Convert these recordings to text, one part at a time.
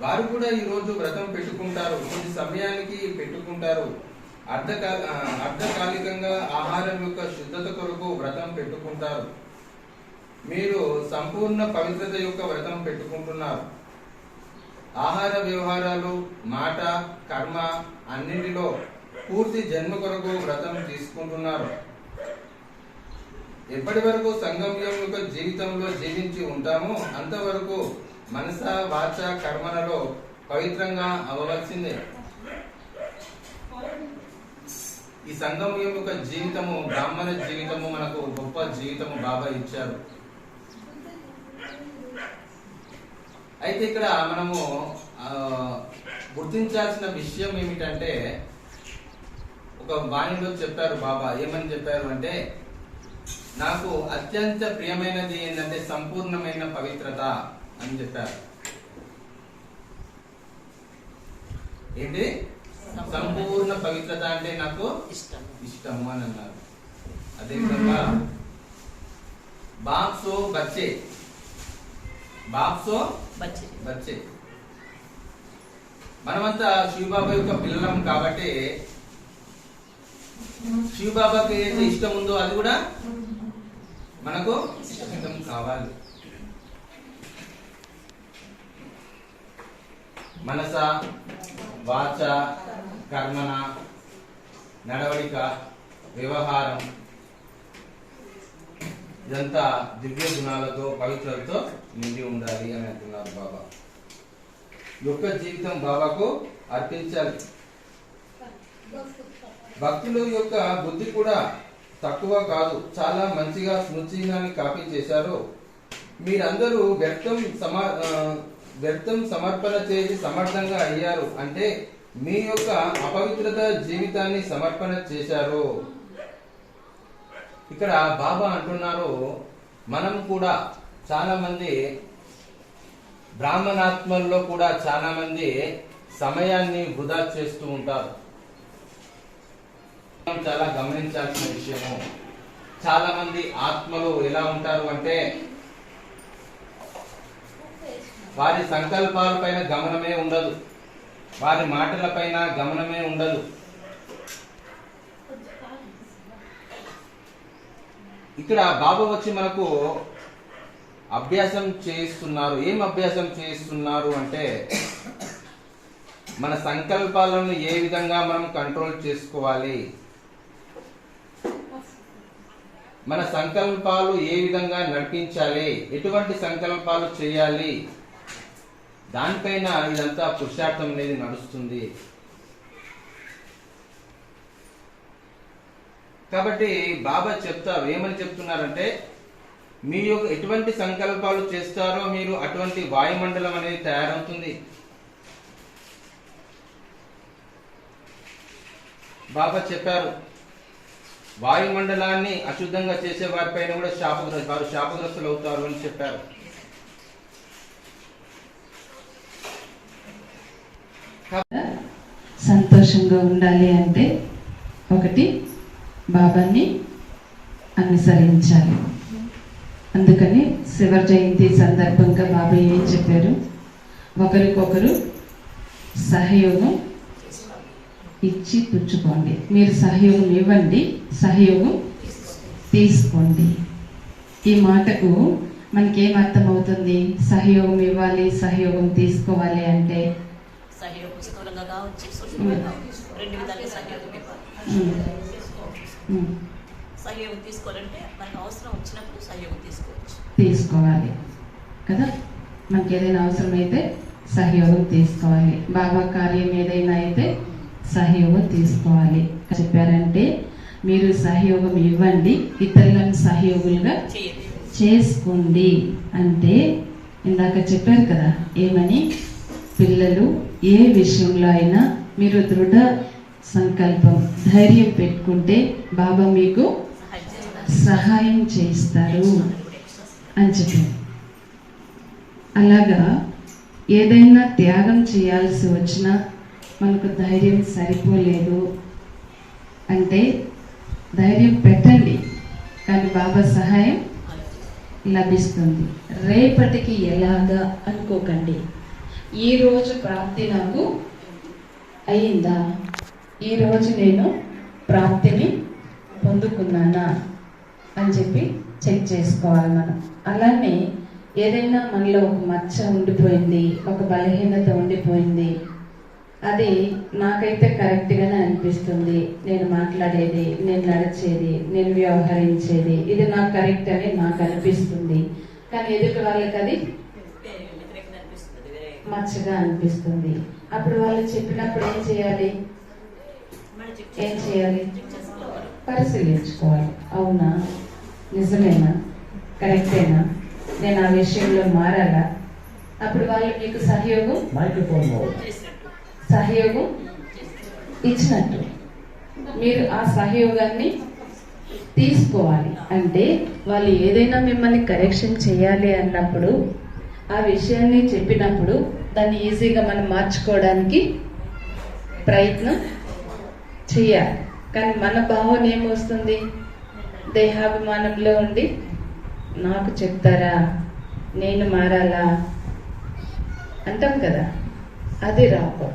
వారు కూడా ఈరోజు వ్రతం పెట్టుకుంటారు. కొన్ని సమయానికి పెట్టుకుంటారు. అర్ధకా అర్ధకాలికంగా ఆహారం యొక్క శుద్ధత కొరకు వ్రతం పెట్టుకుంటారు. మీరు సంపూర్ణ పవిత్రత యొక్క వ్రతం పెట్టుకుంటున్నారు. ఆహార వ్యవహారాలు మాట కర్మ అన్నింటిలో పూర్తి జన్మ కొరకు వ్రతం తీసుకుంటున్నారు. ఎప్పటి వరకు సంఘం యొక్క జీవితంలో జీవించి ఉంటామో అంతవరకు మనస వాచ కర్మలలో పవిత్రంగా అవ్వవలసిందే. ఈ సంఘం యొక్క జీవితము బ్రాహ్మణ జీవితము మనకు గొప్ప జీవితము బాబా ఇచ్చారు. అయితే ఇక్కడ మనము గుర్తించాల్సిన విషయం ఏమిటంటే ఒక వాణిలో చెప్పారు బాబా ఏమని చెప్పారు అంటే నాకు అత్యంత ప్రియమైనది ఏంటంటే సంపూర్ణమైన పవిత్రత. అని చెప్పారు. ఏంటి? సంపూర్ణ పవిత్రత అంటే నాకు ఇష్టం. ఇష్టము అని అన్నారు. అదేవిధంగా బాప్సో బచ్చే. బాప్సో బచ్చి. బచ్చే. మనమంతా శివబాబా యొక్క పిల్లలం కాబట్టి శివబాబాకి ఏది ఇష్టం ఉందో అది కూడా మనకు ఇష్టం కావాలి. మనస వాచ కర్మన నడవడిక వ్యవహారం ఇదంతా దివ్య గుణాలతో పవిత్రతో నిండి ఉండాలి అని అంటున్నారు బాబా. యొక్క జీవితం బాబాకు అర్పించాలి. భక్తుల యొక్క బుద్ధి కూడా తక్కువ కాదు. చాలా మంచిగా స్మృతినాన్ని కాపీ చేశారు. మీరందరూ వ్యక్తం సమా వ్యర్థం సమర్పణ చేసి సమర్థంగా అయ్యారు అంటే మీ యొక్క అపవిత్రత జీవితాన్ని సమర్పణ చేశారు. ఇక్కడ బాబా అంటున్నారు మనం కూడా చాలా మంది బ్రాహ్మణాత్మల్లో కూడా చాలా మంది సమయాన్ని వృధా చేస్తూ ఉంటారు. మనం చాలా గమనించాల్సిన విషయము. చాలా మంది ఆత్మలు ఎలా ఉంటారు అంటే వారి సంకల్పాల పైన గమనమే ఉండదు. వారి మాటలపైన గమనమే ఉండదు. ఇక్కడ బాబు వచ్చి మనకు అభ్యాసం చేయిస్తున్నారు ఏం అభ్యాసం చేయిస్తున్నారు అంటే మన సంకల్పాలను ఏ విధంగా మనం కంట్రోల్ చేసుకోవాలి? మన సంకల్పాలు ఏ విధంగా నడిపించాలి? ఎటువంటి సంకల్పాలు చేయాలి? దానిపైన ఇదంతా పురుషార్థం అనేది నడుస్తుంది. కాబట్టి బాబా చెప్తారు ఏమని చెప్తున్నారంటే మీ యొక్క ఎటువంటి సంకల్పాలు చేస్తారో మీరు అటువంటి వాయుమండలం అనేది తయారవుతుంది. బాబా చెప్పారు వాయుమండలాన్ని అశుద్ధంగా చేసే వారిపైన కూడా శాపగ్ర వారు శాపగ్రస్తులు అవుతారు అని చెప్పారు. సంతోషంగా ఉండాలి అంటే ఒకటి బాబాని అనుసరించాలి. అందుకని శివ జయంతి సందర్భంగా బాబా ఏం చెప్పారు? ఒకరికొకరు సహయోగం ఇచ్చి పుచ్చుకోండి. మీరు సహయోగం ఇవ్వండి సహయోగం తీసుకోండి. ఈ మాటకు మనకేం అర్థమవుతుంది? సహయోగం ఇవ్వాలి సహయోగం తీసుకోవాలి అంటే సహయోగం స్థూలంగా కావచ్చు సూక్ష్మంగా కావచ్చు రెండు విధాలుగా ఉమ్, ఉమ్, సహయోగం తీసుకోవాలంటే మనకు అవసరం వచ్చినప్పుడు సహయోగం తీసుకోవచ్చు. తీసుకోవాలి. కదా? మనకి ఏదైనా అవసరమైతే సహయోగం తీసుకోవాలి. బాబా కార్యం ఏదైనా అయితే సహయోగం తీసుకోవాలి. చెప్పారంటే మీరు సహయోగం ఇవ్వండి ఇతరులను సహయోగులుగా చేసుకోండి. అంటే ఇందాక చెప్పారు కదా ఏమని? పిల్లలు ఏ విషయంలో అయినా మీరు దృఢ సంకల్పం ధైర్యం పెట్టుకుంటే బాబా మీకు సహాయం చేస్తారు అని చెప్పారు. అలాగా ఏదైనా త్యాగం చేయాల్సి వచ్చినా మనకు ధైర్యం సరిపోలేదు అంటే ధైర్యం పెట్టండి కానీ బాబా సహాయం లభిస్తుంది. రేపటికి ఎలాగా అనుకోకండి. ఈ రోజు ప్రాప్తి నాకు అయిందా? ఈ రోజు నేను ప్రాప్తిని పొందుకున్నానా? అని చెప్పి చెక్ చేసుకోవాలి మనం. అలానే ఏదైనా మనలో ఒక మచ్చ ఉండిపోయింది ఒక బలహీనత ఉండిపోయింది అది నాకైతే కరెక్ట్గానే అనిపిస్తుంది. నేను మాట్లాడేది నేను నడిచేది నేను వ్యవహరించేది ఇది నాకు కరెక్ట్ అని నాకు అనిపిస్తుంది. కానీ ఎదుటి వాళ్ళకి అది మచ్చగా అనిపిస్తుంది. అప్పుడు వాళ్ళు చెప్పినప్పుడు ఏం చేయాలి? ఏం చేయాలి? పరిశీలించుకోవాలి. అవునా? నిజమేనా? కరెక్టేనా? నేను ఆ విషయంలో మారాలా? అప్పుడు వాళ్ళు మీకు సహయోగం సహయోగం ఇచ్చినట్టు. మీరు ఆ సహయోగాన్ని తీసుకోవాలి. అంటే వాళ్ళు ఏదైనా మిమ్మల్ని కరెక్షన్ చేయాలి అన్నప్పుడు ఆ విషయాన్ని చెప్పినప్పుడు దాన్ని ఈజీగా మనం మార్చుకోవడానికి ప్రయత్నం చేయాలి కానీ మన భావన ఏమొస్తుంది దేహాభిమానంలో ఉండి నాకు చెప్తారా నేను మారాలా అంటాం కదా అది రాకు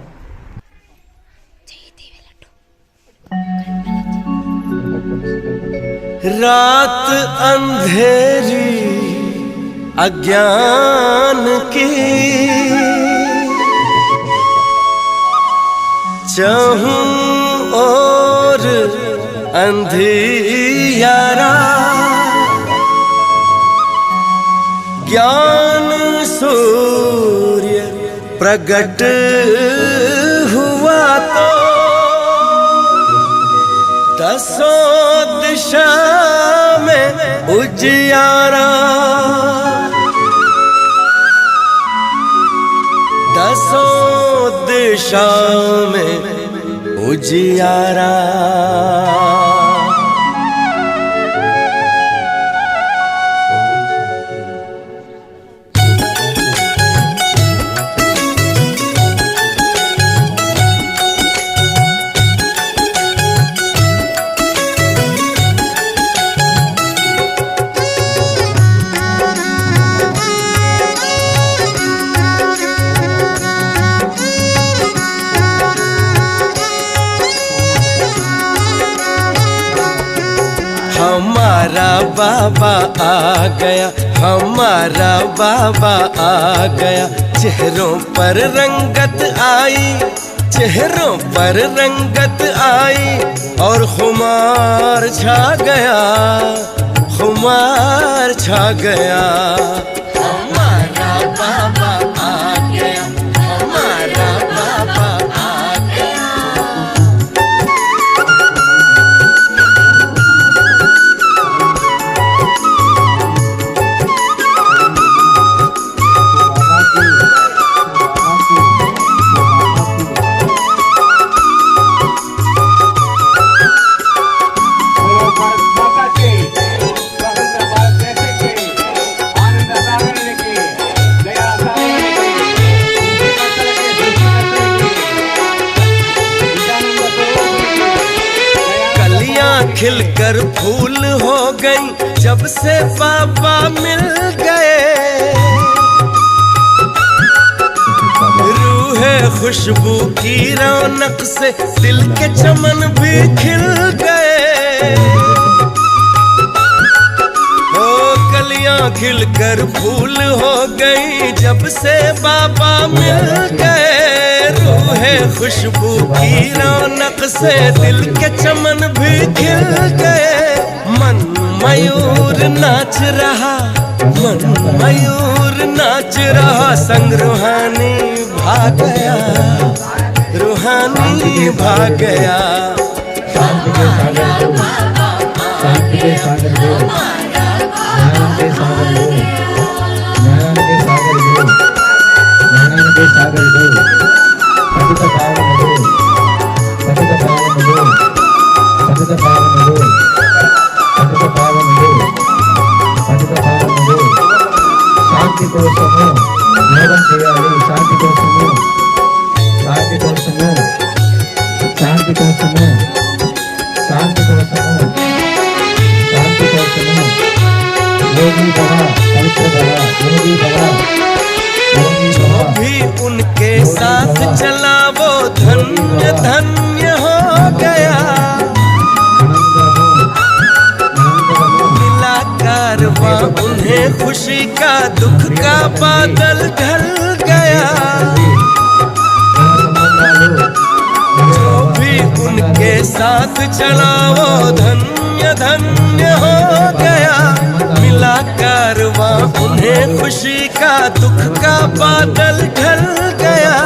रात अंधेरी अज्ञान की। चाहूँ और अंधियारा। ज्ञान सूर्य प्रगट हुआ तो दसों दिशा में उजियारा। હસો દિશા મેં ઉજિયારા. बाबा आ गया, हमारा बाबा आ गया। चेहरों पर रंगत आई, चेहरों पर रंगत आई, और खुमार छा गया, खुमार छा गया। खिलकर फूल हो गई जब से पापा मिल गए। रूहे खुशबू की रौनक से दिल के चमन भी खिल गए। ओ, कलियाँ खिलकर फूल हो गई जब से बाबा मिल गए। रूहे खुशबू की रौनक से दिल के चमन भी खिल गए। मन मयूर नाच रहा, मन मयूर नाच रहा, संग रूहानी भाग गया, रूहानी भाग गया। సతత భావములు సతత భావములు సతత భావములు సతత భావములు సతత భావములు శాంతి కోసము. खुशी का दुख का बादल ढल गया। जो भी उनके साथ चला, वो धन्य धन्य हो गया। मिला कारवां, उन्हें खुशी का दुख का बादल ढल गया।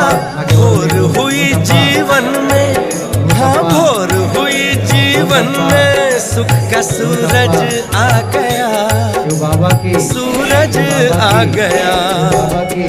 भोर हुई जीवन में हाँ भोर हुई जीवन में, सुख का सूरज आ गया। बाबा की सूरज आ गया। बाबा की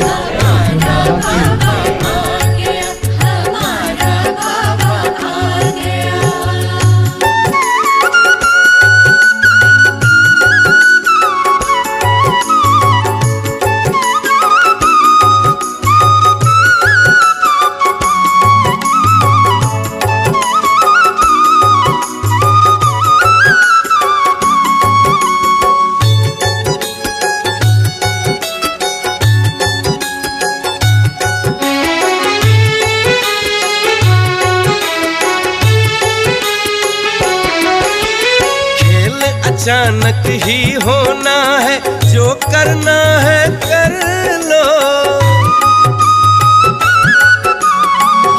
अचानक ही होना है, जो करना है कर लो।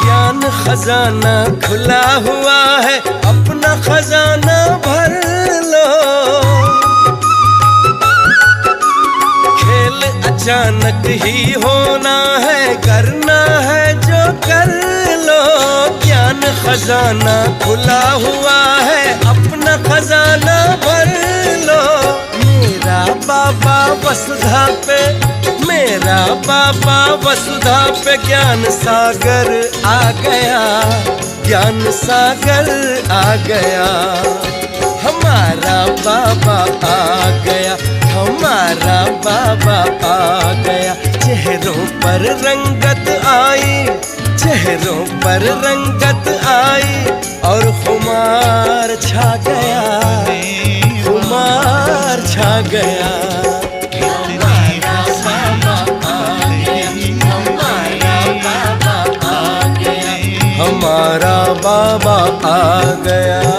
ज्ञान खजाना खुला हुआ है, अपना खजाना भर लो। खेल अचानक ही होना है, करना है जो कर लो। ज्ञान खजाना खुला हुआ है, अपना खजाना भर वसुधा पे, मेरा बाबा वसुधा पे ज्ञान सागर आ गया, ज्ञान सागर आ गया। हमारा बाबा आ गया, हमारा बाबा आ गया। चेहरों पर रंगत आई, चेहरों पर रंगत आई, और खुमार छा गया, खुमार छा गया। बाबा आ गया।